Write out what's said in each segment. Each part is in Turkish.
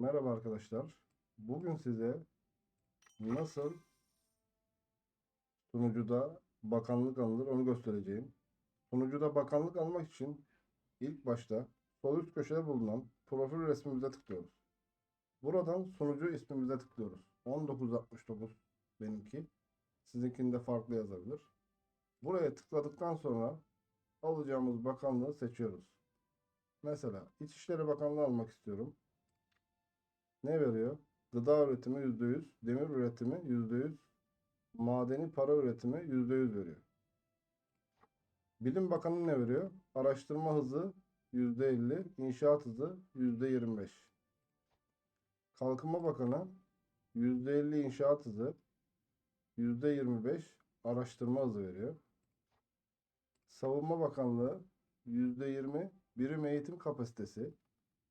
Merhaba arkadaşlar. Bugün size nasıl sunucuda bakanlık alınır onu göstereceğim. Sunucuda bakanlık almak için ilk başta sol üst köşede bulunan profil resmimize tıklıyoruz. Buradan sunucu ismimize tıklıyoruz. 1969 benimki. Sizinkinde farklı yazabilir. Buraya tıkladıktan sonra alacağımız bakanlığı seçiyoruz. Mesela İçişleri Bakanlığı almak istiyorum. Ne veriyor? Gıda üretimi %100, demir üretimi %100, madeni para üretimi %100 veriyor. Bilim Bakanı ne veriyor? Araştırma hızı %50, inşaat hızı %25. Kalkınma Bakanı %50 inşaat hızı, %25 araştırma hızı veriyor. Savunma Bakanlığı %20 birim eğitim kapasitesi,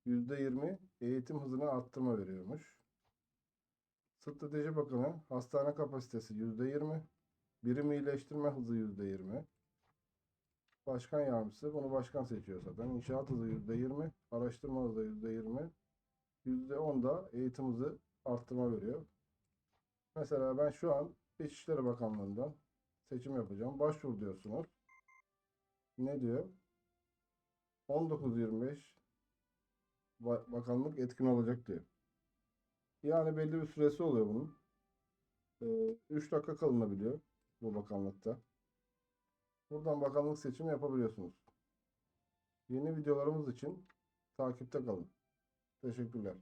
%20 eğitim hızını arttırma veriyormuş. Strateji Bakanı hastane kapasitesi %20, birim iyileştirme hızı %20. Başkan yardımcısı bunu başkan seçiyor zaten. İnşaat hızı %20, araştırma hızı %20, %10 da eğitim hızı arttırma veriyor. Mesela ben şu an İçişleri Bakanlığı'ndan seçim yapacağım. Başvur diyorsunuz. Ne diyor? 19-25 ba- bakanlık etkin olacak diyor. Yani belli bir süresi oluyor bunun. 3 dakika kalınabiliyor bu bakanlıkta. Buradan bakanlık seçimi yapabiliyorsunuz. Yeni videolarımız için takipte kalın. Teşekkürler.